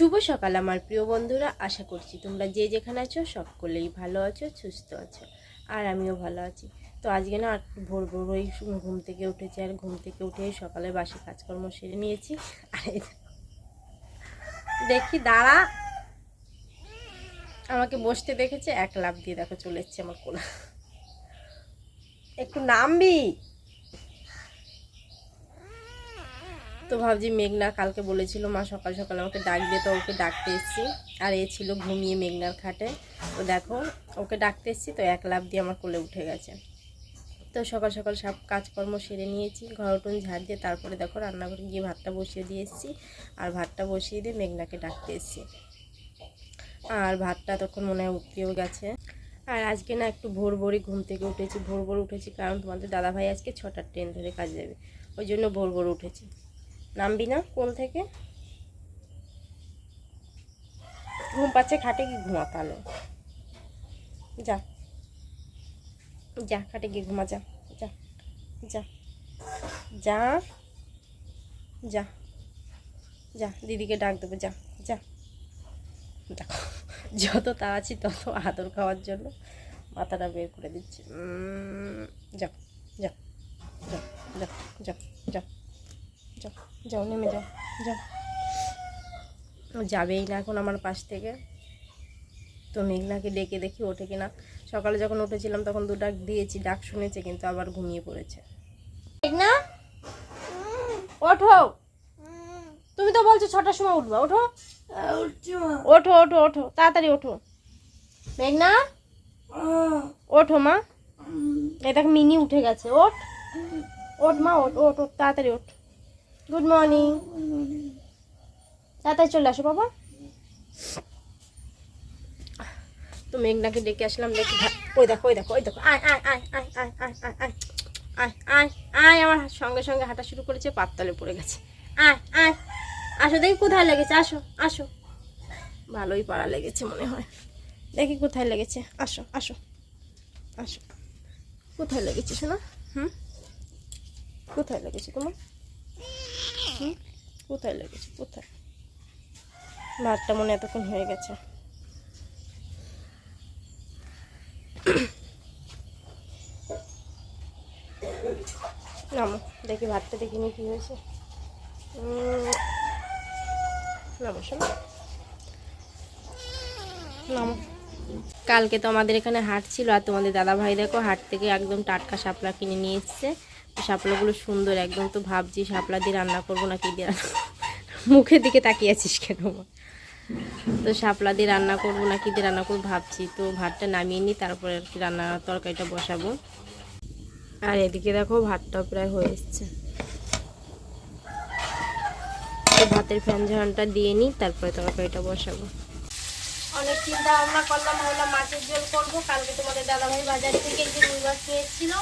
শুভ সকাল আমার প্রিয় বন্ধুরা, আশা করছি তোমরা যে যেখানে আছো সকলেই ভালো আছো, সুস্থ আছো, আর আমিও ভালো আছি। তো আজকে না ভোর ভোর ওই ঘুম থেকে উঠেছি আর ঘুম থেকে উঠে সকালে বাসি কাজকর্ম সেরে নিয়েছি। আর দেখি, দাঁড়া। আমাকে বসতে দেখেছে, এক লাভ দিয়ে দেখো চলে এসছে আমার কোলা। একটু নামবি। তো ভাবছি মেঘনা কালকে বলেছিল, মা, সকাল সকাল আমাকে ডাক দিয়ে তো ওকে ডাকতে এসেছি। আর এ ছিল ঘুমিয়ে মেঘনার খাটে। তো দেখো, ওকে ডাকতে এসেছি, তো এক লাভ দিয়ে আমার কোলে উঠে গেছে। তো সকাল সকাল সব কাজকর্ম সেরে নিয়েছি, ঘর উঠোন ঝাড় দিয়ে তারপরে দেখো রান্নাঘরে গিয়ে ভাতটা বসিয়ে দিয়ে এসেছি। আর ভাতটা বসিয়ে দিয়ে মেঘনাকে ডাকতে এসেছি। আর ভাতটা তখন মনে হয় উঠতেও গেছে। আর আজকে না একটু ভোর ভোরই ঘুম থেকে উঠেছি। ভোর ভোর উঠেছি, কারণ তোমাদের দাদাভাই আজকে ছটার ট্রেন ধরে কাজে যাবে। ওই জন্য ভোর ভোর উঠেছি। নামবি না কোল থেকে ঘুম পাচ্ছে খাটে কি ঘুমা তাহলে যা যা খাটে গিয়ে ঘুমা যা যা যা যা যা যা দিদিকে ডাক দেবো যা যা দেখো যত তাড়াচ্ছি তত আদর খাওয়ার জন্য মাথাটা বের করে দিচ্ছে উম, যাও যা যাও যাও যাও যাও নেমে যাও যাও। ও যাবেই না এখন আমার পাশ থেকে। তো মেঘনাকে ডেকে দেখি ওঠে কিনা। সকালে যখন উঠেছিলাম তখন দু ডাক দিয়েছি ডাক শুনেছে কিন্তু আবার ঘুমিয়ে পড়েছে। মেঘনা? ওঠো। তুমি তো বলছো ছটার সময় উঠবা ওঠো। ওঠো ওঠো ওঠো তাড়াতাড়ি ওঠো। মেঘনা? ওঠো মা। দেখ মিনি উঠে গেছে ওঠ। ওঠ মা ওঠ ওঠ ওঠ তাড়াতাড়ি ওঠ। গুড মর্নিং তাড়াতাড়ি চলে আসো বাবা তো মেঘনাকে ডেকে আসলাম দেখি ওই দেখো ওই দেখো ওই দেখো আয় আয় আয় আয় আয় আয় আয় আয় আয় আয় আয় আমার সঙ্গে সঙ্গে হাঁটা শুরু করেছে পাততলে পড়ে গেছে আয় আয় আসো দেখি কোথায় লেগেছে আসো আসো ভালোই পাড়া লেগেছে মনে হয় দেখি কোথায় লেগেছে আসো আসো আসো কোথায় লেগেছে শোনা হুম কোথায় লেগেছে তোমার হুম কোথায় লেগেছে? কোথায়? ভাতটা মনে এতক্ষণ হয়ে গেছে। নামো দেখি ভাতটা দেখিনি কি হয়েছে। উম, নামো শোনো। নামো। কালকে তো আমাদের এখানে হাট ছিল আর তোমাদের দাদা ভাই দেখো হাট থেকে একদম টাটকা শাপলা কিনে নিয়ে এসছে। শাপলাগুলো সুন্দর, একদম তো ভাবছি শাপলা দিয়ে রান্না করব না কি দিয়ে মুখের দিকে তাকিয়ে আছিস কেন তো শাপলা দিয়ে রান্না করব না কি দিয়ে রান্না করব ভাবছি, তো ভাতটা নামিয়ে নিই, তারপরে আর কি রান্না তরকারিটা বসাবো। আর এদিকে দেখো ভাতটাও প্রায় হয়ে এসছে। ভাতের ফ্যান ঝাড়নটা দিয়ে নিই, তারপরে তরকারিটা বসাবো। অনেক চিন্তা ভাবনা করলাম, ভাবলাম মাছের ঝোল করব। কালকে তোমাদের দাদাভাই বাজার থেকে যে রুই মাছ নিয়েছিল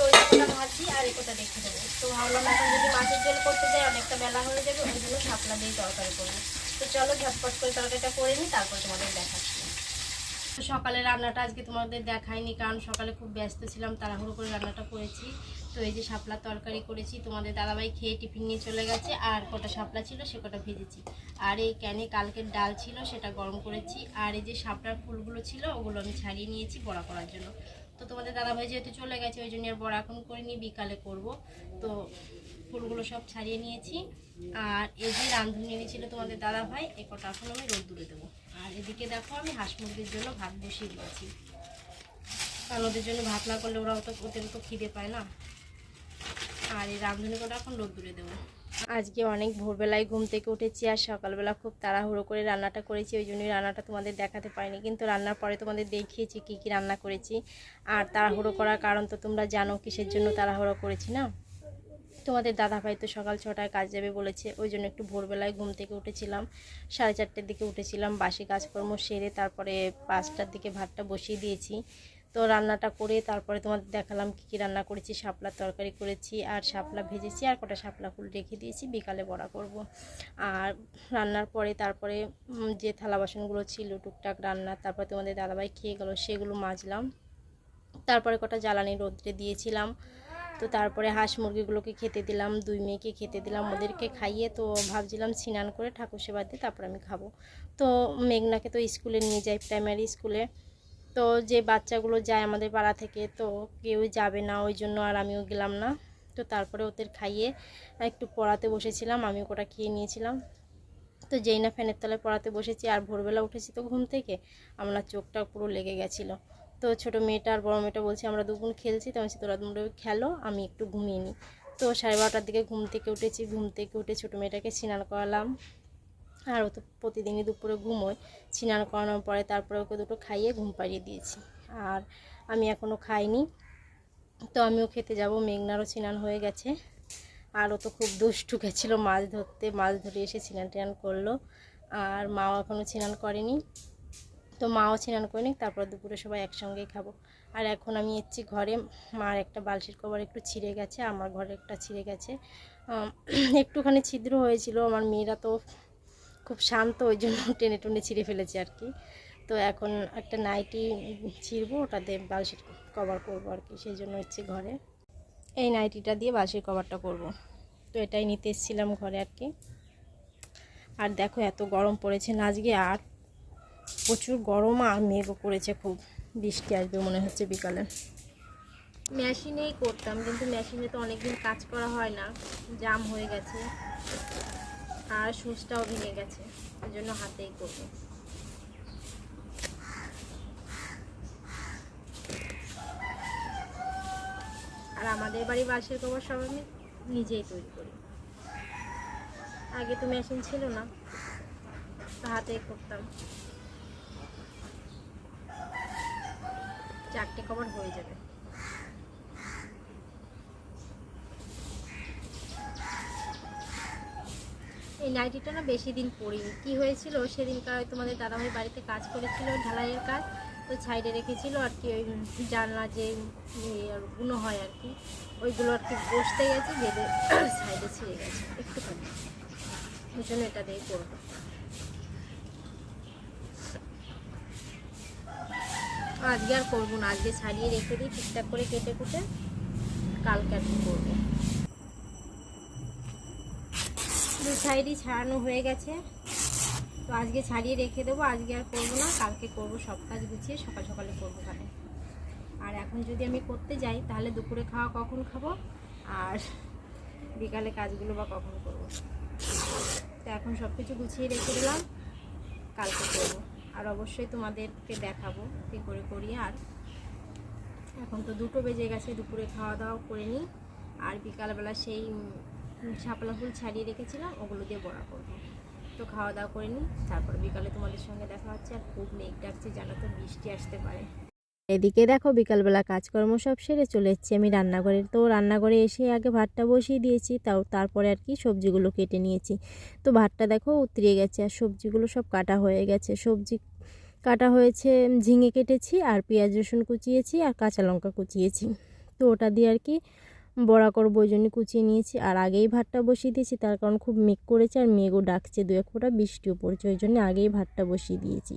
তো ওই কোটা ভাজি আর এই কোটা রেখে দেবো তো ভাবলাম এখন যদি মাছের ঝোল করতে যাই, অনেকটা বেলা হয়ে যাবে, ওই জন্য শাপলা দিয়ে তরকারি করব। তো চলো ঝটপট করে তরকারিটা করে নিই, তারপর তোমাদের দেখাচ্ছি। সকালে রান্নাটা আজকে তোমাদের দেখাইনি, কারণ সকালে খুব ব্যস্ত ছিলাম, তাড়াহুড়ো করে রান্নাটা করেছি। তো এই যে শাপলা তরকারি করেছি, তোমাদের দাদাভাই খেয়ে টিফিন নিয়ে চলে গেছে, আর কটা শাপলা ছিল সে কটা ভেজেছি। আর এই ক্যানে কালকের ডাল ছিল, সেটা গরম করেছি। আর এই যে শাপলার ফুলগুলো ছিল, ওগুলো আমি ছাড়িয়ে নিয়েছি বড়া করার জন্য। তো তোমাদের দাদাভাই যেহেতু চলে গেছে, ওই জন্য আর বড় এখন করিনি বিকালে করব। তো ফুলগুলো সব ছাড়িয়ে নিয়েছি। আর এই যে রাঁধুনি এনেছিল তোমাদের দাদাভাই, এ কটা এখন আমি রোদ দূরে দেবো। আর এদিকে দেখো আমি হাঁস মুরগির জন্য ভাত বসিয়ে দিয়েছি। কারণ ওদের জন্য ভাত না করলে ওরা ওদের তো খিদে পায় না। আর এই রাঁধুনি কটা এখন রোদ দূরে দেবো। আজকে অনেক ভোরবেলায় ঘুম থেকে উঠেছি আর সকালবেলা খুব তাড়াহুড়ো করে রান্নাটা করেছি, ওই জন্যই রান্নাটা তোমাদের দেখাতে পারিনি। কিন্তু রান্নার পরে তোমাদের দেখিয়েছি কী কী রান্না করেছি। আর তাড়াহুড়ো করার কারণ তো তোমরা জানো, কিসের জন্য তাড়াহুড়ো করেছি না? তোমাদের দাদা ভাই তো সকাল ছটায় কাজ যাবে বলেছে, ওই জন্য একটু ভোরবেলায় ঘুম থেকে উঠেছিলাম। সাড়ে চারটের দিকে উঠেছিলাম, বাসি কাজকর্ম সেরে তারপরে পাঁচটার দিকে ভাতটা বসিয়ে দিয়েছি। তো রান্নাটা করে তারপরে তোমাদের দেখালাম কী কী রান্না করেছি, শাপলার তরকারি করেছি আর শাপলা ভেজেছি আর কটা শাপলা ফুল রেখে দিয়েছি, বিকালে বড়া করব। আর রান্নার পরে তারপরে যে থালা বাসনগুলো ছিল, টুকটাক রান্না, তারপরে তোমাদের দাদাভাই খেয়ে গেলো, সেগুলো মাজলাম। তারপরে কটা জ্বালানি রোদ্রে দিয়েছিলাম। তো তারপরে হাঁস মুরগিগুলোকে খেতে দিলাম, দুই মেয়েকে খেতে দিলাম, ওদেরকে খাইয়ে তো ভাবছিলাম স্নান করে ঠাকুর সেবা দিয়ে তারপর আমি খাব। তো মেঘনাকে তো স্কুলে নিয়ে যাই প্রাইমারি স্কুলে। তো যে বাচ্চাগুলো যায় আমাদের পাড়া থেকে, তো কেউ যাবে না, ওই জন্য আর আমিও গেলাম না। তো তারপরে ওদের খাইয়ে একটু পড়াতে বসেছিলাম আমি ওটা খেয়ে নিয়েছিলাম। তো যেই না ফ্যানের তলায় পড়াতে বসেছি আর ভোরবেলা উঠেছি তো ঘুম থেকে, আমার চোখটা পুরো লেগে গেছিল। তো ছোটো মেয়েটা আর বড়ো মেয়েটা বলছে, আমরা দুগুণ খেলছি। তো আমি তোরা দুটো খেলো, আমি একটু ঘুমিয়ে নিই। তো সাড়ে বারোটার দিকে ঘুম থেকে উঠেছি, ঘুম থেকে উঠে ছোটো মেয়েটাকে স্নান করালাম। আর ও তো প্রতিদিনই দুপুরে ঘুমোয়। স্নান করানোর পরে তারপরে ওকে দুটো খাইয়ে ঘুম পাড়িয়ে দিয়েছি। আর আমি এখনও খাইনি। তো আমিও খেতে যাব। মেঘনারও স্নান হয়ে গেছে। আর ও তো খুব দুষ্টু গেছিল মাছ ধরতে। মাছ ধরে এসে স্নান টান করল। আর মাও এখনও স্নান করেনি। তো মাও স্নান করেনি তারপর দুপুরে সবাই একসঙ্গেই খাব। আর এখন আমি এসেছি ঘরে। মার একটা বালতির কভার একটু ছিঁড়ে গেছে। আমার ঘরে একটা ছিঁড়ে গেছে। একটুখানি ছিদ্র হয়েছিল। আমার মেয়েরা তো খুব শান্ত, ওই জন্য টেনে টুনে ছিঁড়ে ফেলেছে আর কি। তো এখন একটা নাইটি ছিঁড়বো, ওটাতে বালতির কভার করব আর কি, সেই জন্য হচ্ছে ঘরে। এই নাইটিটা দিয়ে বালতির কভারটা করব। তো এটাই নিতে এসেছিলাম ঘরে আর কি। আর দেখো, এত গরম পড়েছে না, আজকে আর প্রচুর গরম আর মেঘও করেছে, খুব বৃষ্টি আসবে মনে হচ্ছে বিকালে। মেশিনেই করতাম, কিন্তু মেশিনে তো অনেকদিন কাজ করা হয় না, জাম হয়ে গেছে। আর সুচটাও ভেঙে গেছে, ওই জন্য হাতেই করব। আর আমাদের বাড়ি বাঁশের কভার সব আমি নিজেই তৈরি করি। আগে তো মেশিন ছিল না হাতেই করতাম। চারটে কভার হয়ে যাবে। এই নাইটিটা না বেশি দিন পরিনি। কি হয়েছিল? সেদিনকার তোমাদের দাদাভাই বাড়িতে কাজ করেছিল, ঢালাইয়ের কাজ। তো সাইডে রেখেছিল আর কি ওই জানলা যে গুলো হয় আর কি, ওইগুলো আর কি বসতে গেছে, বেঁধে সাইডে ছিঁড়ে গেছে একটুখানি। ওই জন্য এটা দিয়ে করব। আজকে আর করব না, আজকে ছাড়িয়ে রেখে দিই, ঠিকঠাক করে কেটে কুটে কালকে আর কি করব। দু সাইডই ছাড়ানো হয়ে গেছে। তো আজকে ছাড়িয়ে রেখে দেবো। আজকে আর করব না, কালকে করব সব কাজ গুছিয়ে, সকাল সকালে করব কালে আর এখন যদি আমি করতে যাই, তাহলে দুপুরে খাওয়া কখন খাব? আর বিকালে কাজগুলো বা কখন করব? তো এখন সব কিছু গুছিয়ে রেখে দিলাম। কালকে করব। আর অবশ্যই তোমাদেরকে দেখাবো কী করে করি। আর এখন তো দুটো বেজে গেছে, দুপুরে খাওয়া দাওয়া করে নিই। আর বিকালবেলা সেই শাপলা ফুল ছাড়িয়ে রেখেছিলাম, ওগুলো দিয়ে বড়া করব। তো খাওয়া দাওয়া করে নিই, তারপর বিকালে তোমাদের সঙ্গে দেখা হচ্ছে আর খুব মেঘ ডাকছে, জানো তো বৃষ্টি আসতে পারে। এদিকে দেখো, বিকালবেলা কাজকর্ম সব সেরে চলে এসেছি আমি রান্নাঘরে। তো রান্নাঘরে এসে আগে ভাতটা বসিয়ে দিয়েছি, তাও তারপরে আর কি সবজিগুলো কেটে নিয়েছি। তো ভাতটা দেখো উতরিয়ে গেছে আর সবজিগুলো সব কাটা হয়ে গেছে। সবজি কাটা হয়েছে ঝিঙে কেটেছি আর পেঁয়াজ রসুন কুচিয়েছি আর কাঁচা লঙ্কা কুচিয়েছি। তো ওটা দিয়ে আর কি বড়া করব ওই জন্য কুচিয়ে নিয়েছি। আর আগেই ভাতটা বসিয়ে দিয়েছি, তার কারণ খুব মেঘ করেছে আর মেঘও ডাকছে, দু এক ফোঁটা বৃষ্টিও পড়ছে, ওই জন্য আগেই ভাতটা বসিয়ে দিয়েছি।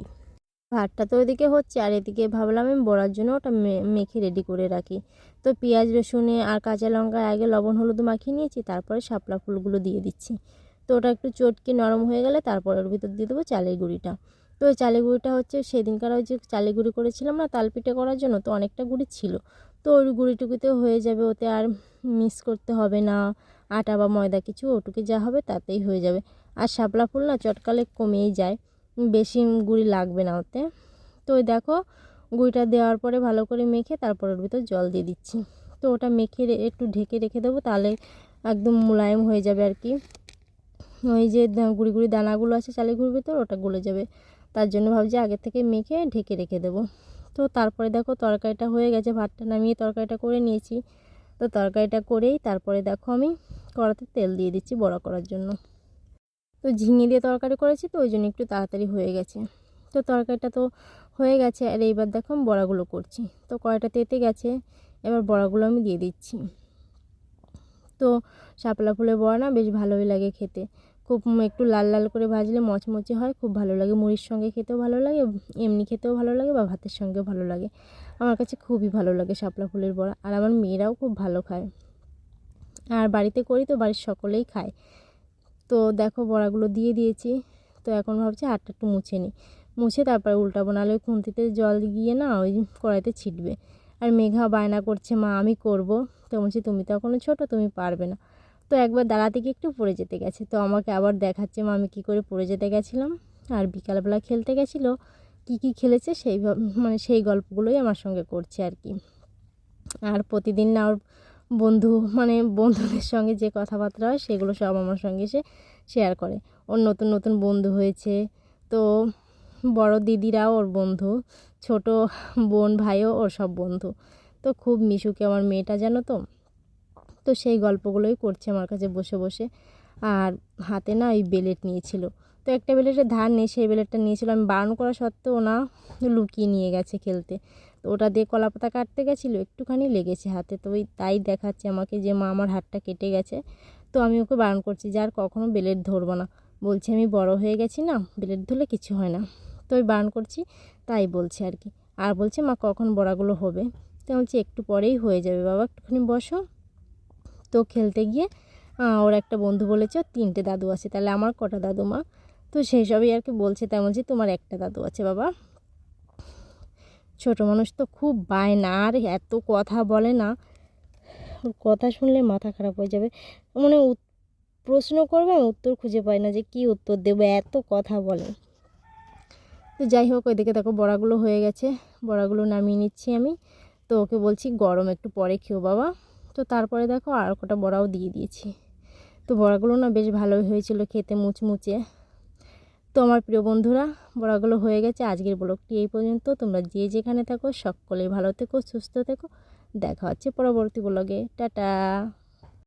ভাতটা তো ওইদিকে হচ্ছে, আর এদিকে ভাবলাম আমি বড়ার জন্য ওটা মেখে রেডি করে রাখি। তো পেঁয়াজ, রসুনে, আর কাঁচা লঙ্কা, আগে লবণ, হলুদ মাখিয়ে নিয়েছি, তারপরে শাপলা ফুলগুলো দিয়ে দিচ্ছি। তো ওটা একটু চটকে নরম হয়ে গেলে তারপর ওর ভিতর দিয়ে দেবো চালের গুঁড়িটা। তো ওই চালের গুঁড়িটা হচ্ছে সেদিনকার ওই যে চালের গুঁড়ি করেছিলাম না তাল পিঠে করার জন্য তো অনেকটা গুঁড়ি ছিল। তো ওই গুঁড়িটুকুতে হয়ে যাবে, ওতে আর মিক্স করতে হবে না। আটা বা ময়দা কিছু, ওটুকে যা হবে তাতেই হয়ে যাবে। আর শাপলা ফুল না চটকালে কমেই যায়, বেশি গুঁড়ি লাগবে না ওতে। তো ওই দেখো, গুঁড়িটা দেওয়ার পরে ভালো করে মেখে তারপর ওর ভিতর জল দিয়ে দিচ্ছি। তো ওটা মেখে একটু ঢেকে রেখে দেবো, তাহলে একদম মোলায়েম হয়ে যাবে আর কি। ওই যে গুঁড়ি গুঁড়ি দানাগুলো আছে চালের ভিতর, ওটা গলে যাবে। তার জন্য ভাবছি আগে থেকে মেখে ঢেকে রেখে দেবো। তো তারপরে দেখো তরকারিটা হয়ে গেছে, ভাতটা নামিয়ে তরকারিটা করে নিয়েছি। তো তরকারিটা করেই তারপরে দেখো আমি কড়াতে তেল দিয়ে দিচ্ছি বড়া করার জন্য। তো ঝিঙে দিয়ে তরকারি করেছি তো ওই জন্য একটু তাড়াতাড়ি হয়ে গেছে। তো তরকারিটা তো হয়ে গেছে আর এইবার দেখো আমি বড়াগুলো করছি। তো কড়াইটা তেতে গেছে, এবার বড়াগুলো আমি দিয়ে দিচ্ছি। তো শাপলা ফুলের বড়া না বেশ ভালোই লাগে খেতে। খুব একটু লাল লাল করে ভাজলে মচমচে হয়, খুব ভালো লাগে। মুড়ির সঙ্গে খেতেও ভালো লাগে, এমনি খেতেও ভালো লাগে বা ভাতের সঙ্গেও ভালো লাগে। আমার কাছে খুবই ভালো লাগে শাপলা ফুলের বড়া, আর আমার মেয়েরাও খুব ভালো খায়। আর বাড়িতে করি তো, বাড়ির সকলেই খায়। তো দেখো বড়াগুলো দিয়ে দিয়েছি, তো এখন ভাবছি হাতটা একটু মুছে নিই। মুছে তারপরে উল্টাবো, নাহলে ওই খুন্তিতে জল গিয়ে না ওই কড়াইতে ছিটবে। আর মেঘা বায়না করছে, মা, আমি করব। তো বলছি, তুমি তো এখনও ছোটো, তুমি পারবে না। তো একবার দাঁড়াতে গিয়ে একটু পড়ে যেতে গেছে। তো আমাকে আবার দেখাচ্ছে মা আমি কী করে পড়ে যেতে গেছিলাম? আর বিকালবেলা খেলতে গেছিল। কী কী খেলেছে সেই মানে সেই গল্পগুলোই আমার সঙ্গে করছে আর কি। আর প্রতিদিন না ওর বন্ধু মানে বন্ধুদের সঙ্গে যে কথাবার্তা হয় সেগুলো সব আমার সঙ্গে সে শেয়ার করে। ওর নতুন নতুন বন্ধু হয়েছে। তো বড় দিদিরাও ওর বন্ধু, ছোট বোন, ভাইও ওর সব বন্ধু। তো খুব মিশুকে আমার মেয়েটা জানো তো? তো সেই গল্পগুলোই করছে আমার কাছে বসে বসে। আর হাতে না ওই বেলেট নিয়েছিল। তো একটা বেলেটের ধার নেই সেই বেলেটটা নিয়েছিল। আমি বারণ করা সত্ত্বেও না লুকিয়ে নিয়ে গেছে খেলতে। তো ওটা দিয়ে কলা পাতা কাটতে গেছিল, একটুখানি লেগেছে হাতে। তো ওই তাই দেখাচ্ছে আমাকে যে, মা, আমার হাতটা কেটে গেছে। তো আমি ওকে বারণ করছি, যে, আর কখনও বেলেট ধরবো না। বলছে, আমি বড় হয়ে গেছি না বেলেট ধরলে কিছু হয় না। তো ওই বারণ করছি, তাই বলছে আর কি। আর বলছে, মা, কখন বড়াগুলো হবে? তো বলছি, একটু পরেই হয়ে যাবে বাবা, একটুখানি বসো। তো খেলতে গিয়ে ওর একটা বন্ধু বলেছে, ওর তিনটে দাদু আছে, তাহলে আমার কটা দাদু মা? তো সেই সবই আর কি বলছে তাই বলছি তোমার একটা দাদু আছে বাবা। ছোট মানুষ তো খুব বায় না, আর এত কথা বলে না। ওর কথা শুনলে মাথা খারাপ হয়ে যাবে। মানে প্রশ্ন করবে, আমি উত্তর খুঁজে পাই না যে, কি উত্তর দেবো, এত কথা বলে। তো যাই হোক, ওইদিকে দেখো বড়াগুলো হয়ে গেছে। বড়াগুলো নামিয়ে নিচ্ছি আমি। তো ওকে বলছি, গরম একটু পরে খেও বাবা। তো তারপরে দেখো আর কটা বড়াও দিয়ে দিয়েছি। তো বড়াগুলো না বেশ ভালোই হয়েছিল খেতে মুচমুচে। তো আমার প্রিয় বন্ধুরা, বড়াগুলো হয়ে গেছে আজকের ব্লগটি এই পর্যন্ত। তোমরা যে যেখানে থাকো, সকলেই ভালো থেকো, সুস্থ থেকো। দেখা হচ্ছে পরবর্তী ব্লগে। টাটা!